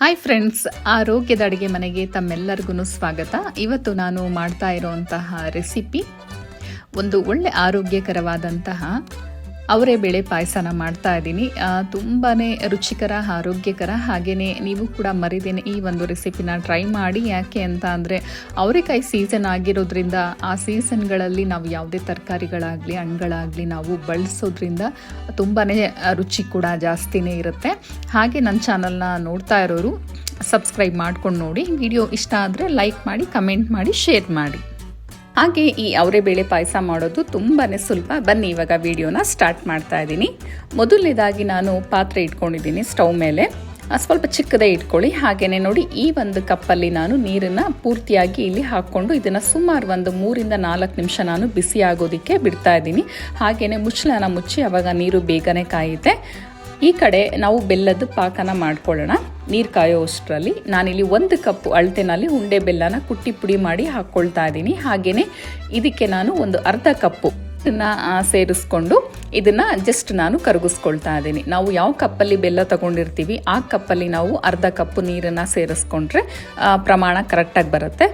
Hi friends ಆರೋಗ್ಯದ ಅಡುಗೆ ಮನೆಗೆ ತಮ್ಮೆಲ್ಲರಿಗೂ ಸ್ವಾಗತ. ಇವತ್ತು ನಾನು ಮಾಡ್ತಾ ಇರೋವಂತಹ ರೆಸಿಪಿ ಒಂದು ಒಳ್ಳೆ ಆರೋಗ್ಯಕರವಾದಂತಹ ಅವರೇ ಬೇಳೆ ಪಾಯಸನ ಮಾಡ್ತಾ ಇದ್ದೀನಿ. ತುಂಬಾ ರುಚಿಕರ, ಆರೋಗ್ಯಕರ ಹಾಗೆಯೇ ನೀವು ಕೂಡ ಮರಿದೇನೆ ಈ ಒಂದು ರೆಸಿಪಿನ ಟ್ರೈ ಮಾಡಿ. ಯಾಕೆ ಅಂತ ಅಂದರೆ ಅವರೆಕಾಯಿ ಸೀಸನ್ ಆಗಿರೋದ್ರಿಂದ ಆ ಸೀಸನ್ಗಳಲ್ಲಿ ನಾವು ಯಾವುದೇ ತರಕಾರಿಗಳಾಗಲಿ, ಹಣ್ಣುಗಳಾಗಲಿ ನಾವು ಬಳಸೋದ್ರಿಂದ ತುಂಬಾ ರುಚಿ ಕೂಡ ಜಾಸ್ತಿನೇ ಇರುತ್ತೆ. ಹಾಗೆ ನನ್ನ ಚಾನಲ್ನ ನೋಡ್ತಾ ಇರೋರು ಸಬ್ಸ್ಕ್ರೈಬ್ ಮಾಡ್ಕೊಂಡು ನೋಡಿ. ವಿಡಿಯೋ ಇಷ್ಟ ಆದರೆ ಲೈಕ್ ಮಾಡಿ, ಕಮೆಂಟ್ ಮಾಡಿ, ಶೇರ್ ಮಾಡಿ. ಹಾಗೆ ಈ ಅವರೆಬೇಳೆ ಪಾಯಸ ಮಾಡೋದು ತುಂಬಾ ಸುಲಭ. ಬನ್ನಿ, ಇವಾಗ ವಿಡಿಯೋನ ಸ್ಟಾರ್ಟ್ ಮಾಡ್ತಾ ಇದ್ದೀನಿ. ಮೊದಲನೇದಾಗಿ ನಾನು ಪಾತ್ರೆ ಇಟ್ಕೊಂಡಿದ್ದೀನಿ ಸ್ಟವ್ ಮೇಲೆ. ಸ್ವಲ್ಪ ಚಿಕ್ಕದೇ ಇಟ್ಕೊಳ್ಳಿ. ಹಾಗೆಯೇ ನೋಡಿ, ಈ ಒಂದು ಕಪ್ಪಲ್ಲಿ ನಾನು ನೀರನ್ನು ಪೂರ್ತಿಯಾಗಿ ಇಲ್ಲಿ ಹಾಕ್ಕೊಂಡು ಇದನ್ನು ಸುಮಾರು ಒಂದು ಮೂರಿಂದ ನಾಲ್ಕು ನಿಮಿಷ ನಾನು ಬಿಸಿ ಆಗೋದಕ್ಕೆ ಬಿಡ್ತಾ ಇದ್ದೀನಿ. ಹಾಗೆಯೇ ಮುಚ್ಚಳನ ಮುಚ್ಚಿ, ಅವಾಗ ನೀರು ಬೇಗನೆ ಕಾಯುತ್ತೆ. ಈ ಕಡೆ ನಾವು ಬೆಲ್ಲದ ಪಾಕನ ಮಾಡ್ಕೊಳ್ಳೋಣ. ನೀರು ಕಾಯೋ ಅಷ್ಟರಲ್ಲಿ ನಾನಿಲ್ಲಿ ಒಂದು ಕಪ್ ಅಳತೆನಲ್ಲಿ ಉಂಡೆ ಬೆಲ್ಲನ ಕುಟ್ಟಿ ಪುಡಿ ಮಾಡಿ ಹಾಕ್ಕೊಳ್ತಾ ಇದ್ದೀನಿ. ಹಾಗೆಯೇ ಇದಕ್ಕೆ ನಾನು ಒಂದು ಅರ್ಧ ಕಪ್ಪು ಸೇರಿಸ್ಕೊಂಡು ಇದನ್ನ ಜಸ್ಟ್ ನಾನು ಕರಗಿಸ್ಕೊಳ್ತಾ ಇದ್ದೀನಿ. ನಾವು ಯಾವ ಕಪ್ಪಲ್ಲಿ ಬೆಲ್ಲ ತಗೊಂಡಿರ್ತೀವಿ, ಆ ಕಪ್ಪಲ್ಲಿ ನಾವು ಅರ್ಧ ಕಪ್ಪು ನೀರನ್ನು ಸೇರಿಸ್ಕೊಂಡ್ರೆ ಪ್ರಮಾಣ ಕರೆಕ್ಟಾಗಿ ಬರುತ್ತೆ.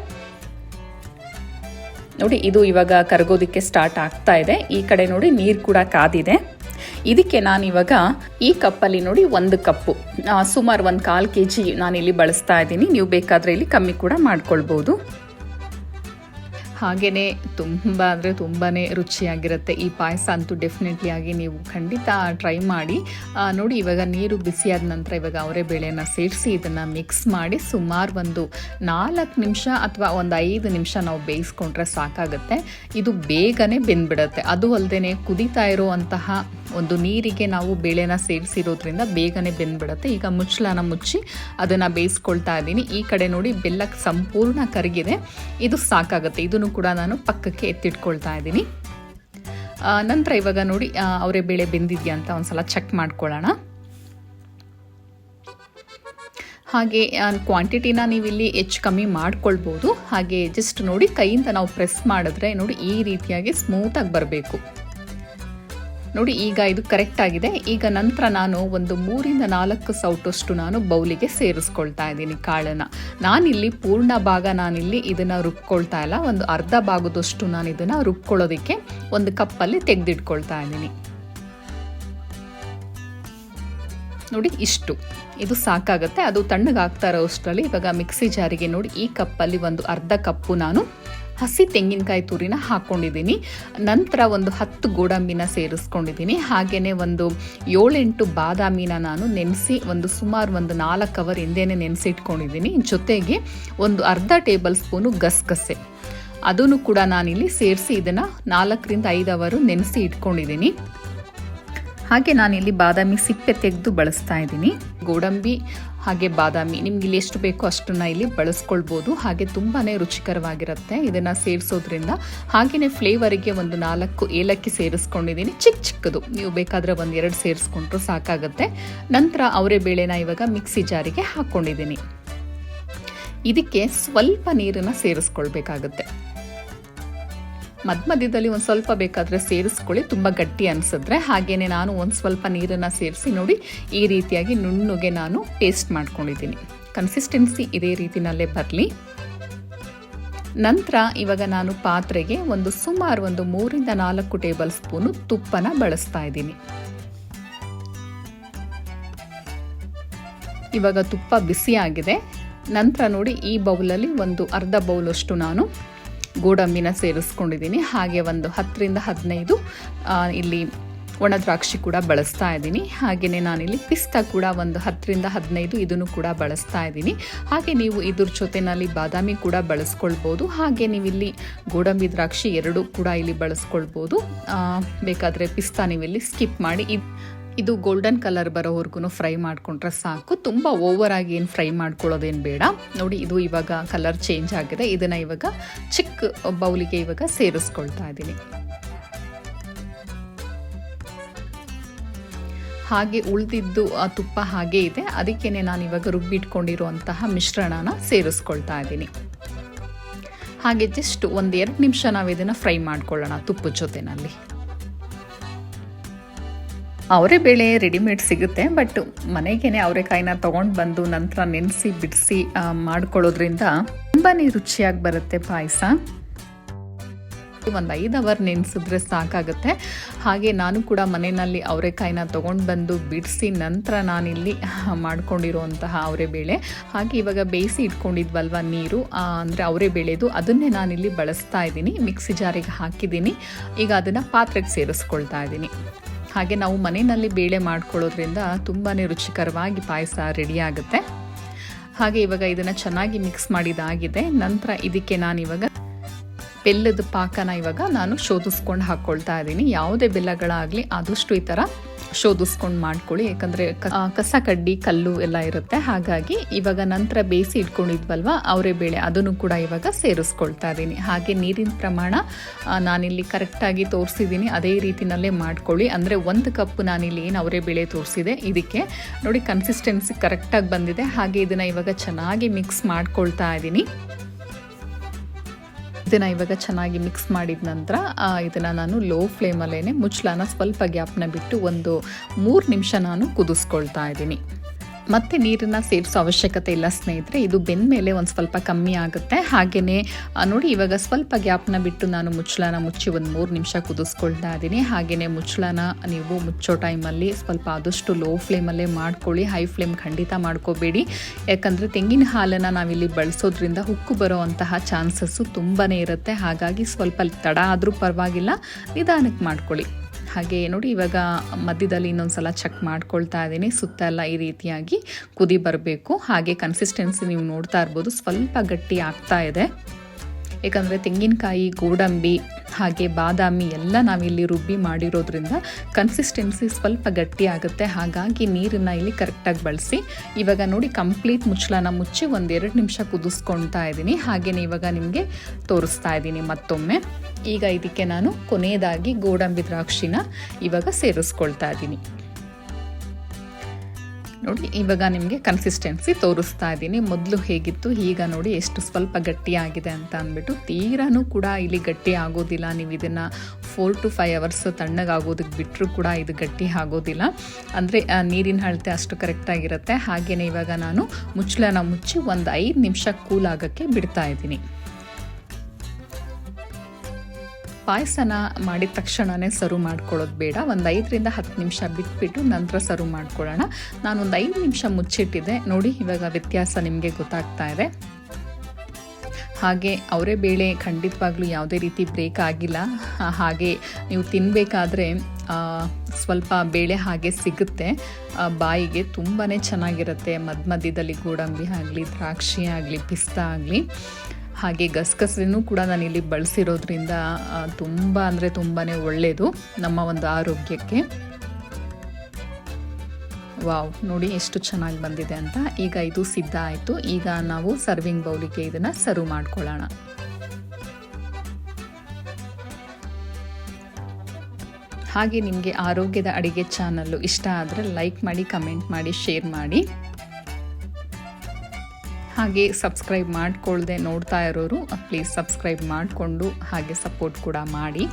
ನೋಡಿ, ಇದು ಇವಾಗ ಕರಗೋದಕ್ಕೆ ಸ್ಟಾರ್ಟ್ ಆಗ್ತಾ ಇದೆ. ಈ ಕಡೆ ನೋಡಿ ನೀರು ಕೂಡ ಕಾದಿದೆ. ಇದಕ್ಕೆ ನಾನು ಇವಾಗ ಈ ಕಪ್ಪಲ್ಲಿ ನೋಡಿ ಒಂದು ಕಪ್ಪು. ಸುಮಾರು ಒಂದು ಕಾಲು ಕೆ ಜಿ ನಾನಿಲ್ಲಿ ಬಳಸ್ತಾ ಇದ್ದೀನಿ. ನೀವು ಬೇಕಾದರೆ ಇಲ್ಲಿ ಕಮ್ಮಿ ಕೂಡ ಮಾಡ್ಕೊಳ್ಬೋದು. ಹಾಗೆಯೇ ತುಂಬ ಅಂದರೆ ತುಂಬಾ ರುಚಿಯಾಗಿರುತ್ತೆ. ಈ ಪಾಯಸ ಅಂತೂ ಡೆಫಿನೆಟ್ಲಿ ಆಗಿ ನೀವು ಖಂಡಿತ ಟ್ರೈ ಮಾಡಿ. ನೋಡಿ ಇವಾಗ ನೀರು ಬಿಸಿಯಾದ ನಂತರ ಇವಾಗ ಅವರೇ ಬೇಳೆನ ಸೇರಿಸಿ ಇದನ್ನು ಮಿಕ್ಸ್ ಮಾಡಿ ಸುಮಾರು ಒಂದು ನಾಲ್ಕು ನಿಮಿಷ ಅಥವಾ ಒಂದು ಐದು ನಿಮಿಷ ನಾವು ಬೇಯಿಸ್ಕೊಂಡ್ರೆ ಸಾಕಾಗುತ್ತೆ. ಇದು ಬೇಗನೆ ಬೆಂದ್ಬಿಡುತ್ತೆ. ಅದು ಅಲ್ಲದೆ ಕುದೀತಾ ಇರುವಂತಹ ಒಂದು ನೀರಿಗೆ ನಾವು ಬೇಳೆನ ಸೇರಿಸಿರೋದ್ರಿಂದ ಬೇಗನೆ ಬೆಂದ್ಬಿಡುತ್ತೆ. ಈಗ ಮುಚ್ಚಳನ ಮುಚ್ಚಿ ಅದನ್ನು ಬೇಯಿಸ್ಕೊಳ್ತಾ ಇದ್ದೀನಿ. ಈ ಕಡೆ ನೋಡಿ ಬೆಲ್ಲಕ್ಕೆ ಸಂಪೂರ್ಣ ಕರಗಿದೆ. ಇದು ಸಾಕಾಗುತ್ತೆ. ಇದನ್ನು ಕೂಡ ನಾನು ಪಕ್ಕಕ್ಕೆ ಎತ್ತಿಟ್ಕೊಳ್ತಾ ಇದ್ದೀನಿ. ನಂತರ ಇವಾಗ ನೋಡಿ ಅವರೇ ಬೇಳೆ ಬೆಂದಿದೆಯಾ ಅಂತ ಒಂದ್ಸಲ ಚೆಕ್ ಮಾಡ್ಕೊಳ್ಳೋಣ. ಹಾಗೆ ಕ್ವಾಂಟಿಟಿನ ನೀವು ಇಲ್ಲಿ ಹೆಚ್ಚು ಕಮ್ಮಿ ಮಾಡ್ಕೊಳ್ಬೋದು. ಹಾಗೆ ಜಸ್ಟ್ ನೋಡಿ ಕೈಯಿಂದ ನಾವು ಪ್ರೆಸ್ ಮಾಡಿದ್ರೆ ನೋಡಿ ಈ ರೀತಿಯಾಗಿ ಸ್ಮೂತಾಗಿ ಬರಬೇಕು. ನೋಡಿ, ಈಗ ಇದು ಕರೆಕ್ಟ್ ಆಗಿದೆ. ಈಗ ನಂತರ ನಾನು ಒಂದು ಮೂರಿಂದ ನಾಲ್ಕು ಸೌಟಷ್ಟು ನಾನು ಬೌಲಿಗೆ ಸೇರಿಸ್ಕೊಳ್ತಾ ಇದ್ದೀನಿ ಕಾಳನ್ನು. ನಾನಿಲ್ಲಿ ಪೂರ್ಣ ಭಾಗ ನಾನಿಲ್ಲಿ ಇದನ್ನು ರುಬ್ಕೊಳ್ತಾ ಇಲ್ಲ. ಒಂದು ಅರ್ಧ ಭಾಗದಷ್ಟು ನಾನು ಇದನ್ನು ರುಬ್ಕೊಳ್ಳೋದಕ್ಕೆ ಒಂದು ಕಪ್ಪಲ್ಲಿ ತೆಗೆದಿಟ್ಕೊಳ್ತಾ ಇದ್ದೀನಿ. ನೋಡಿ, ಇಷ್ಟು. ಇದು ಸಾಕಾಗುತ್ತೆ. ಅದು ತಣ್ಣಗಾಗ್ತಾ ಇರೋ ಅಷ್ಟರಲ್ಲಿ ಇವಾಗ ಮಿಕ್ಸಿ ಜಾರಿಗೆ ನೋಡಿ, ಈ ಕಪ್ಪಲ್ಲಿ ಒಂದು ಅರ್ಧ ಕಪ್ಪು ನಾನು ಹಸಿ ತೆಂಗಿನಕಾಯಿ ತುರಿನ ಹಾಕ್ಕೊಂಡಿದ್ದೀನಿ ನಂತರ ಒಂದು ಹತ್ತು ಗೋಡಂಬಿನ ಸೇರಿಸ್ಕೊಂಡಿದ್ದೀನಿ. ಹಾಗೆಯೇ ಒಂದು ಏಳೆಂಟು ಬಾದಾಮಿನ ನಾನು ನೆನೆಸಿ ಒಂದು ಸುಮಾರು ಒಂದು ನಾಲ್ಕು ಅವರ್ ಹಿಂದೆನೇ ನೆನೆಸಿಟ್ಕೊಂಡಿದ್ದೀನಿ. ಜೊತೆಗೆ ಒಂದು ಅರ್ಧ ಟೇಬಲ್ ಸ್ಪೂನು ಗಸಗಸೆ. ಅದನ್ನು ಕೂಡ ನಾನಿಲ್ಲಿ ಸೇರಿಸಿ ಇದನ್ನು ನಾಲ್ಕರಿಂದ ಐದು ಅವರು ನೆನೆಸಿ ಇಟ್ಕೊಂಡಿದ್ದೀನಿ. ಹಾಗೆ ನಾನಿಲ್ಲಿ ಬಾದಾಮಿ ಸಿಪ್ಪೆ ತೆಗೆದು ಬಳಸ್ತಾ ಇದ್ದೀನಿ. ಗೋಡಂಬಿ ಹಾಗೆ ಬಾದಾಮಿ, ನಿಮ್ಗೆ ಇಲ್ಲಿ ಎಷ್ಟು ಬೇಕೋ ಅಷ್ಟನ್ನ ಇಲ್ಲಿ ಬಳಸ್ಕೊಳ್ಬೋದು. ಹಾಗೆ ತುಂಬಾ ರುಚಿಕರವಾಗಿರುತ್ತೆ. ಇದನ್ನು ಸೇರಿಸೋದ್ರಿಂದ ಹಾಗೆಯೇ ಫ್ಲೇವರಿಗೆ ಒಂದು ನಾಲ್ಕು ಏಲಕ್ಕಿ ಸೇರಿಸ್ಕೊಂಡಿದ್ದೀನಿ. ಚಿಕ್ಕ ಚಿಕ್ಕದು. ನೀವು ಬೇಕಾದರೆ ಒಂದು ಎರಡು ಸೇರಿಸ್ಕೊಂಡ್ರು ಸಾಕಾಗುತ್ತೆ. ನಂತರ ಅವರೇ ಬೇಳೆನ ಇವಾಗ ಮಿಕ್ಸಿ ಜಾರಿಗೆ ಹಾಕ್ಕೊಂಡಿದ್ದೀನಿ ಇದಕ್ಕೆ ಸ್ವಲ್ಪ ನೀರನ್ನು ಸೇರಿಸ್ಕೊಳ್ಬೇಕಾಗುತ್ತೆ. ಮಧ್ಯ ಮಧ್ಯದಲ್ಲಿ ಒಂದು ಸ್ವಲ್ಪ ಬೇಕಾದರೆ ಸೇರಿಸ್ಕೊಳ್ಳಿ, ತುಂಬ ಗಟ್ಟಿ ಅನಿಸಿದ್ರೆ. ಹಾಗೆಯೇ ನಾನು ಒಂದು ಸ್ವಲ್ಪ ನೀರನ್ನು ಸೇರಿಸಿ ನೋಡಿ, ಈ ರೀತಿಯಾಗಿ ನುಣ್ಣಗೆ ನಾನು ಟೇಸ್ಟ್ ಮಾಡ್ಕೊಂಡಿದ್ದೀನಿ. ಕನ್ಸಿಸ್ಟೆನ್ಸಿ ಇದೇ ರೀತಿನಲ್ಲೇ ಬರಲಿ. ನಂತರ ಇವಾಗ ನಾನು ಪಾತ್ರೆಗೆ ಒಂದು ಸುಮಾರು ಒಂದು ಮೂರಿಂದ ನಾಲ್ಕು ಟೇಬಲ್ ಸ್ಪೂನು ತುಪ್ಪನ ಬಳಸ್ತಾ ಇದ್ದೀನಿ. ಇವಾಗ ತುಪ್ಪ ಬಿಸಿಯಾಗಿದೆ. ನಂತರ ನೋಡಿ ಈ ಬೌಲಲ್ಲಿ ಒಂದು ಅರ್ಧ ಬೌಲಷ್ಟು ನಾನು ಗೋಡಂಬಿನ ಸೇರಿಸ್ಕೊಂಡಿದ್ದೀನಿ. ಹಾಗೆ ಒಂದು ಹತ್ತರಿಂದ ಹದಿನೈದು ಇಲ್ಲಿ ಒಣ ದ್ರಾಕ್ಷಿ ಕೂಡ ಬಳಸ್ತಾ ಇದ್ದೀನಿ. ಹಾಗೆಯೇ ನಾನಿಲ್ಲಿ ಪಿಸ್ತಾ ಕೂಡ ಒಂದು ಹತ್ತರಿಂದ ಹದಿನೈದು ಇದನ್ನು ಕೂಡ ಬಳಸ್ತಾ ಇದ್ದೀನಿ. ಹಾಗೆ ನೀವು ಇದ್ರ ಜೊತೆನಲ್ಲಿ ಬಾದಾಮಿ ಕೂಡ ಬಳಸ್ಕೊಳ್ಬೋದು. ಹಾಗೆ ನೀವಿಲ್ಲಿ ಗೋಡಂಬಿ ದ್ರಾಕ್ಷಿ ಎರಡು ಕೂಡ ಇಲ್ಲಿ ಬಳಸ್ಕೊಳ್ಬೋದು. ಬೇಕಾದರೆ ಪಿಸ್ತಾ ನೀವಿಲ್ಲಿ ಸ್ಕಿಪ್ ಮಾಡಿ ಇದು ಗೋಲ್ಡನ್ ಕಲರ್ ಬರೋವರೆಗೂ ಫ್ರೈ ಮಾಡಿಕೊಂಡ್ರೆ ಸಾಕು. ತುಂಬ ಓವರ್ ಆಗಿ ಏನು ಫ್ರೈ ಮಾಡ್ಕೊಳ್ಳೋದೇನು ಬೇಡ. ನೋಡಿ, ಇದು ಇವಾಗ ಕಲರ್ ಚೇಂಜ್ ಆಗಿದೆ. ಇದನ್ನು ಇವಾಗ ಚಿಕ್ಕ ಬೌಲಿಗೆ ಇವಾಗ ಸೇರಿಸ್ಕೊಳ್ತಾ ಇದ್ದೀನಿ. ಹಾಗೆ ಉಳಿದಿದ್ದು ಆ ತುಪ್ಪ ಹಾಗೆ ಇದೆ. ಅದಕ್ಕೇನೆ ನಾನು ಇವಾಗ ರುಬ್ಬಿಟ್ಕೊಂಡಿರುವಂತಹ ಮಿಶ್ರಣನ ಸೇರಿಸ್ಕೊಳ್ತಾ ಇದ್ದೀನಿ. ಹಾಗೆ ಜಸ್ಟ್ ಒಂದು ಎರಡು ನಿಮಿಷ ನಾವು ಇದನ್ನು ಫ್ರೈ ಮಾಡ್ಕೊಳ್ಳೋಣ ತುಪ್ಪದ ಜೊತೆನಲ್ಲಿ. ಅವರೆಬೇಳೆ ರೆಡಿಮೇಡ್ ಸಿಗುತ್ತೆ ಬಟ್ ಮನೆಗೇನೆ ಅವರೆಕಾಯಿನ ತಗೊಂಡು ಬಂದು ನಂತರ ನೆನೆಸಿ, ಬಿಡಿಸಿ ಮಾಡ್ಕೊಳ್ಳೋದ್ರಿಂದ ತುಂಬಾ ರುಚಿಯಾಗಿ ಬರುತ್ತೆ ಪಾಯಸ. ಒಂದು ಐದು ಅವರ್ ನೆನೆಸಿದ್ರೆ ಸಾಕಾಗುತ್ತೆ. ಹಾಗೆ ನಾನು ಕೂಡ ಮನೆಯಲ್ಲಿ ಅವರೆಕಾಯಿನ ತೊಗೊಂಡು ಬಂದು ಬಿಡಿಸಿ ನಂತರ ನಾನಿಲ್ಲಿ ಮಾಡ್ಕೊಂಡಿರುವಂತಹ ಅವರೆಬೇಳೆ ಹಾಗೆ ಇವಾಗ ಬೇಯಿಸಿ ಇಟ್ಕೊಂಡಿದ್ವಲ್ವ ನೀರು ಅಂದರೆ ಅವರೆ ಬೇಳೆದು, ಅದನ್ನೇ ನಾನಿಲ್ಲಿ ಬಳಸ್ತಾ ಇದ್ದೀನಿ, ಮಿಕ್ಸಿ ಜಾರಿಗೆ ಹಾಕಿದ್ದೀನಿ. ಈಗ ಅದನ್ನು ಪಾತ್ರೆಗೆ ಸೇರಿಸ್ಕೊಳ್ತಾ ಇದ್ದೀನಿ. ಹಾಗೆ ನಾವು ಮನೆಯಲ್ಲಿ ಬೇಳೆ ಮಾಡ್ಕೊಳ್ಳೋದ್ರಿಂದ ತುಂಬಾ ರುಚಿಕರವಾಗಿ ಪಾಯಸ ರೆಡಿ ಆಗುತ್ತೆ. ಹಾಗೆ ಇವಾಗ ಇದನ್ನು ಚೆನ್ನಾಗಿ ಮಿಕ್ಸ್ ಮಾಡಿದಾಗಿದೆ. ನಂತರ ಇದಕ್ಕೆ ನಾನು ಇವಾಗ ಬೆಲ್ಲದ ಪಾಕನ ಇವಾಗ ನಾನು ಶೋಧಿಸ್ಕೊಂಡು ಹಾಕ್ಕೊಳ್ತಾ ಇದ್ದೀನಿ. ಯಾವುದೇ ಬೆಲ್ಲಗಳಾಗಲಿ ಆದಷ್ಟು ಈ ಥರ ಶೋಧಿಸ್ಕೊಂಡು ಮಾಡ್ಕೊಳ್ಳಿ. ಯಾಕಂದರೆ ಕಸ, ಕಡ್ಡಿ, ಕಲ್ಲು ಎಲ್ಲ ಇರುತ್ತೆ. ಹಾಗಾಗಿ ಇವಾಗ ನಂತರ ಬೇಯಿಸಿ ಇಟ್ಕೊಂಡಿದ್ವಲ್ವ, ಅವರೇ ಬೇಳೆ ಅದನ್ನು ಕೂಡ ಇವಾಗ ಸೇರಿಸ್ಕೊಳ್ತಾ ಇದ್ದೀನಿ. ಹಾಗೆ ನೀರಿನ ಪ್ರಮಾಣ ನಾನಿಲ್ಲಿ ಕರೆಕ್ಟಾಗಿ ತೋರಿಸಿದ್ದೀನಿ. ಅದೇ ರೀತಿನಲ್ಲೇ ಮಾಡ್ಕೊಳ್ಳಿ. ಅಂದರೆ ಒಂದು ಕಪ್ ನಾನಿಲ್ಲಿ ಏನು ಅವರೇ ಬೇಳೆ ತೋರಿಸಿದೆ, ಇದಕ್ಕೆ ನೋಡಿ ಕನ್ಸಿಸ್ಟೆನ್ಸಿ ಕರೆಕ್ಟಾಗಿ ಬಂದಿದೆ. ಹಾಗೆ ಇದನ್ನು ಇವಾಗ ಚೆನ್ನಾಗಿ ಮಿಕ್ಸ್ ಮಾಡ್ಕೊಳ್ತಾ ಇದ್ದೀನಿ. ಇದನ್ನು ಇವಾಗ ಚೆನ್ನಾಗಿ ಮಿಕ್ಸ್ ಮಾಡಿದ ನಂತರ ಇದನ್ನು ನಾನು ಲೋ ಫ್ಲೇಮಲ್ಲೇ ಮುಚ್ಚಳನ ಸ್ವಲ್ಪ ಗ್ಯಾಪ್ನ ಬಿಟ್ಟು ಒಂದು ಮೂರು ನಿಮಿಷ ನಾನು ಕುದಿಸ್ಕೊಳ್ತಾ ಇದ್ದೀನಿ. ಮತ್ತೆ ನೀರನ್ನು ಸೇರಿಸೋ ಅವಶ್ಯಕತೆ ಇಲ್ಲ ಸ್ನೇಹಿತರೆ. ಇದು ಬೆಂದ ಮೇಲೆ ಒಂದು ಸ್ವಲ್ಪ ಕಮ್ಮಿ ಆಗುತ್ತೆ. ಹಾಗೆಯೇ ನೋಡಿ ಇವಾಗ ಸ್ವಲ್ಪ ಗ್ಯಾಪ್ನ ಬಿಟ್ಟು ನಾನು ಮುಚ್ಚಳನ ಮುಚ್ಚಿ ಒಂದು ಮೂರು ನಿಮಿಷ ಕುದಿಸ್ಕೊಳ್ತಾ ಇದ್ದೀನಿ. ಹಾಗೆಯೇ ಮುಚ್ಚಳನ ನೀವು ಮುಚ್ಚೋ ಟೈಮಲ್ಲಿ ಸ್ವಲ್ಪ ಆದಷ್ಟು ಲೋ ಫ್ಲೇಮಲ್ಲೇ ಮಾಡ್ಕೊಳ್ಳಿ. ಹೈ ಫ್ಲೇಮ್ ಖಂಡಿತ ಮಾಡ್ಕೋಬೇಡಿ. ಯಾಕಂದರೆ ತೆಂಗಿನ ಹಾಲನ್ನು ನಾವಿಲ್ಲಿ ಬಳಸೋದ್ರಿಂದ ಹುಕ್ಕು ಬರೋ ಅಂತಹ ಚಾನ್ಸಸ್ಸು ತುಂಬಾ ಇರುತ್ತೆ. ಹಾಗಾಗಿ ಸ್ವಲ್ಪ ತಡ ಆದರೂ ಪರವಾಗಿಲ್ಲ ನಿಧಾನಕ್ಕೆ ಮಾಡ್ಕೊಳ್ಳಿ. ಹಾಗೆ ನೋಡಿ, ಇವಾಗ ಮಧ್ಯದಲ್ಲಿ ಇನ್ನೊಂದು ಸಲ ಚೆಕ್ ಮಾಡ್ಕೊಳ್ತಾ ಇದ್ದೀನಿ. ಸುತ್ತ ಎಲ್ಲ ಈ ರೀತಿಯಾಗಿ ಕುದಿ ಬರಬೇಕು. ಹಾಗೆ ಕನ್ಸಿಸ್ಟೆನ್ಸಿ ನೀವು ನೋಡ್ತಾ ಇರ್ಬೋದು. ಸ್ವಲ್ಪ ಗಟ್ಟಿ ಆಗ್ತಾ ಇದೆ. ಏಕೆಂದರೆ ತೆಂಗಿನಕಾಯಿ, ಗೋಡಂಬಿ ಹಾಗೆ ಬಾದಾಮಿ ಎಲ್ಲ ನಾವಿಲ್ಲಿ ರುಬ್ಬಿ ಮಾಡಿರೋದ್ರಿಂದ ಕನ್ಸಿಸ್ಟೆನ್ಸಿ ಸ್ವಲ್ಪ ಗಟ್ಟಿ ಆಗುತ್ತೆ. ಹಾಗಾಗಿ ನೀರನ್ನು ಇಲ್ಲಿ ಕರೆಕ್ಟಾಗಿ ಬಳಸಿ. ಇವಾಗ ನೋಡಿ ಕಂಪ್ಲೀಟ್ ಮುಚ್ಚಳನ ಮುಚ್ಚಿ ಒಂದೆರಡು ನಿಮಿಷ ಕುದಿಸ್ಕೊಳ್ತಾ ಇದ್ದೀನಿ. ಹಾಗೆಯೇ ಇವಾಗ ನಿಮಗೆ ತೋರಿಸ್ತಾ ಇದ್ದೀನಿ ಮತ್ತೊಮ್ಮೆ. ಈಗ ಇದಕ್ಕೆ ನಾನು ಕೊನೆಯದಾಗಿ ಗೋಡಂಬಿ ದ್ರಾಕ್ಷಿನ ಇವಾಗ ಸೇರಿಸ್ಕೊಳ್ತಾ ಇದ್ದೀನಿ. ನೋಡಿ, ಇವಾಗ ನಿಮಗೆ ಕನ್ಸಿಸ್ಟೆನ್ಸಿ ತೋರಿಸ್ತಾ ಇದ್ದೀನಿ. ಮೊದಲು ಹೇಗಿತ್ತು, ಈಗ ನೋಡಿ ಎಷ್ಟು ಸ್ವಲ್ಪ ಗಟ್ಟಿಯಾಗಿದೆ ಅಂತ ಅಂದ್ಬಿಟ್ಟು ತೀರಾನು ಕೂಡ ಇಲ್ಲಿ ಗಟ್ಟಿ ಆಗೋದಿಲ್ಲ. ನೀವು ಇದನ್ನು ಫೋರ್ ಟು ಫೈವ್ ಅವರ್ಸ್ ತಣ್ಣಗಾಗೋದಕ್ಕೆ ಬಿಟ್ಟರೂ ಕೂಡ ಇದು ಗಟ್ಟಿ ಆಗೋದಿಲ್ಲ. ಅಂದರೆ ನೀರಿನ ಅಳತೆ ಅಷ್ಟು ಕರೆಕ್ಟಾಗಿರುತ್ತೆ ಹಾಗೆಯೇ ಇವಾಗ ನಾನು ಮುಚ್ಚಳನ ಮುಚ್ಚಿ ಒಂದು ಐದು ನಿಮಿಷ ಕೂಲ್ ಆಗೋಕ್ಕೆ ಬಿಡ್ತಾ ಇದ್ದೀನಿ. ಪಾಯಸನ ಮಾಡಿದ ತಕ್ಷಣವೇ ಸರ್ವ್ ಮಾಡ್ಕೊಳ್ಳೋದು ಬೇಡ. ಒಂದು ಐದರಿಂದ ಹತ್ತು ನಿಮಿಷ ಬಿಟ್ಬಿಟ್ಟು ನಂತರ ಸರ್ವ್ ಮಾಡ್ಕೊಳ್ಳೋಣ. ನಾನೊಂದು ಐದು ನಿಮಿಷ ಮುಚ್ಚಿಟ್ಟಿದ್ದೆ. ನೋಡಿ, ಇವಾಗ ವ್ಯತ್ಯಾಸ ನಿಮಗೆ ಗೊತ್ತಾಗ್ತಾ ಇದೆ. ಹಾಗೆ ಅವರೇ ಬೇಳೆ ಖಂಡಿತವಾಗ್ಲೂ ಯಾವುದೇ ರೀತಿ ಬ್ರೇಕ್ ಆಗಿಲ್ಲ. ಹಾಗೆ ನೀವು ತಿನ್ನಬೇಕಾದ್ರೆ ಸ್ವಲ್ಪ ಬೇಳೆ ಹಾಗೆ ಸಿಗುತ್ತೆ. ಬಾಯಿಗೆ ತುಂಬಾ ಚೆನ್ನಾಗಿರುತ್ತೆ. ಮಧ್ಯ ಮಧ್ಯದಲ್ಲಿ ಗೋಡಂಬಿ ಆಗಲಿ, ದ್ರಾಕ್ಷಿ ಆಗಲಿ, ಪಿಸ್ತಾ ಆಗಲಿ. ಹಾಗೆ ಗಸಗಸೆನೂ ಕೂಡ ನಾನಿಲ್ಲಿ ಬಳಸಿರೋದ್ರಿಂದ ತುಂಬ ಅಂದರೆ ತುಂಬಾ ಒಳ್ಳೆಯದು ನಮ್ಮ ಒಂದು ಆರೋಗ್ಯಕ್ಕೆ. ವಾವ್, ನೋಡಿ ಎಷ್ಟು ಚೆನ್ನಾಗಿ ಬಂದಿದೆ ಅಂತ. ಈಗ ಇದು ಸಿದ್ಧ ಆಯಿತು. ಈಗ ನಾವು ಸರ್ವಿಂಗ್ ಬೌಲಿಗೆ ಇದನ್ನು ಸರ್ವ್ ಮಾಡ್ಕೊಳ್ಳೋಣ. ಹಾಗೆ ನಿಮಗೆ ಆರೋಗ್ಯದ ಅಡಿಗೆ ಚಾನಲ್ಲು ಇಷ್ಟ ಆದರೆ ಲೈಕ್ ಮಾಡಿ ಕಮೆಂಟ್ ಮಾಡಿ ಶೇರ್ ಮಾಡಿ. ಹಾಗೆ ಸಬ್ಸ್ಕ್ರೈಬ್ ಮಾಡಿಕೊಳ್ಳದೆ ನೋಡ್ತಾ ಇರೋರು ಪ್ಲೀಸ್ ಸಬ್ಸ್ಕ್ರೈಬ್ ಮಾಡಿಕೊಂಡು ಹಾಗೆ ಸಪೋರ್ಟ್ ಕೂಡ ಮಾಡಿ.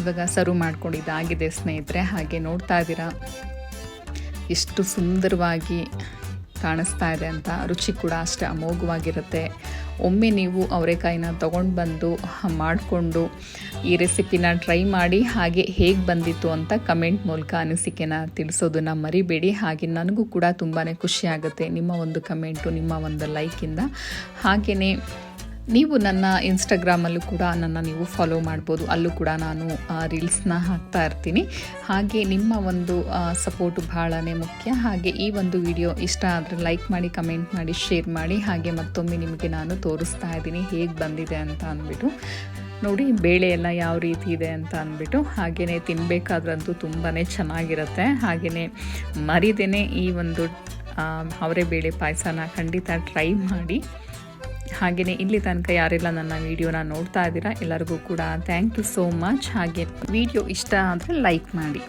ಇವಾಗ ಸರ್ವ್ ಮಾಡ್ಕೊಂಡಿದ್ದಾಗಿದೆ ಸ್ನೇಹಿತರೆ, ಹಾಗೆ ನೋಡ್ತಾ ಇದ್ದೀರಾ? ಎಷ್ಟು ಸುಂದರವಾಗಿ ಕಾಣಿಸ್ತಾ ಇದೆ ಅಂತ. ರುಚಿ ಕೂಡ ಅಷ್ಟೇ ಅಮೋಘವಾಗಿರುತ್ತೆ. ಒಮ್ಮೆ ನೀವು ಅವರೆಕಾಯಿನ ತೊಗೊಂಡು ಬಂದು ಮಾಡಿಕೊಂಡು ಈ ರೆಸಿಪಿನ ಟ್ರೈ ಮಾಡಿ, ಹಾಗೆ ಹೇಗೆ ಬಂದಿತ್ತು ಅಂತ ಕಮೆಂಟ್ ಮೂಲಕ ಅನಿಸಿಕೆನ ತಿಳಿಸೋದನ್ನು ಮರಿಬೇಡಿ. ಹಾಗೆ ನನಗೂ ಕೂಡ ತುಂಬಾ ಖುಷಿಯಾಗುತ್ತೆ ನಿಮ್ಮ ಒಂದು ಕಮೆಂಟು, ನಿಮ್ಮ ಒಂದು ಲೈಕಿಂದ. ಹಾಗೆಯೇ ನೀವು ನನ್ನ ಇನ್ಸ್ಟಾಗ್ರಾಮಲ್ಲೂ ಕೂಡ ನನ್ನ ನೀವು ಫಾಲೋ ಮಾಡ್ಬೋದು. ಅಲ್ಲೂ ಕೂಡ ನಾನು ರೀಲ್ಸ್ನ ಹಾಕ್ತಾ ಇರ್ತೀನಿ. ಹಾಗೆ ನಿಮ್ಮ ಒಂದು ಸಪೋರ್ಟ್ ಬಹಳನೇ ಮುಖ್ಯ. ಹಾಗೆ ಈ ಒಂದು ವಿಡಿಯೋ ಇಷ್ಟ ಆದರೆ ಲೈಕ್ ಮಾಡಿ ಕಮೆಂಟ್ ಮಾಡಿ ಶೇರ್ ಮಾಡಿ. ಹಾಗೆ ಮತ್ತೊಮ್ಮೆ ನಿಮಗೆ ನಾನು ತೋರಿಸ್ತಾ ಇದ್ದೀನಿ ಹೇಗೆ ಬಂದಿದೆ ಅಂತ ಅಂದ್ಬಿಟ್ಟು. ನೋಡಿ, ಬೇಳೆ ಎಲ್ಲ ಯಾವ ರೀತಿ ಇದೆ ಅಂತ ಅಂದ್ಬಿಟ್ಟು. ಹಾಗೆಯೇ ತಿನ್ನಬೇಕಾದ್ರಂತೂ ತುಂಬಾ ಚೆನ್ನಾಗಿರುತ್ತೆ. ಹಾಗೆಯೇ ಮರಿದೇನೆ ಈ ಒಂದು ಅವರೇ ಬೇಳೆ ಪಾಯಸನ ಖಂಡಿತ ಟ್ರೈ ಮಾಡಿ. ಹಾಗೆಯೇ ಇಲ್ಲಿ ತನಕ ಯಾರೆಲ್ಲ ನನ್ನ ವಿಡಿಯೋನ ನೋಡ್ತಾ ಇದ್ದೀರಾ ಎಲ್ಲರಿಗೂ ಕೂಡ ಥ್ಯಾಂಕ್ ಯು ಸೋ ಮಚ್ ಹಾಗೆ ವಿಡಿಯೋ ಇಷ್ಟ ಆದರೆ ಲೈಕ್ ಮಾಡಿ.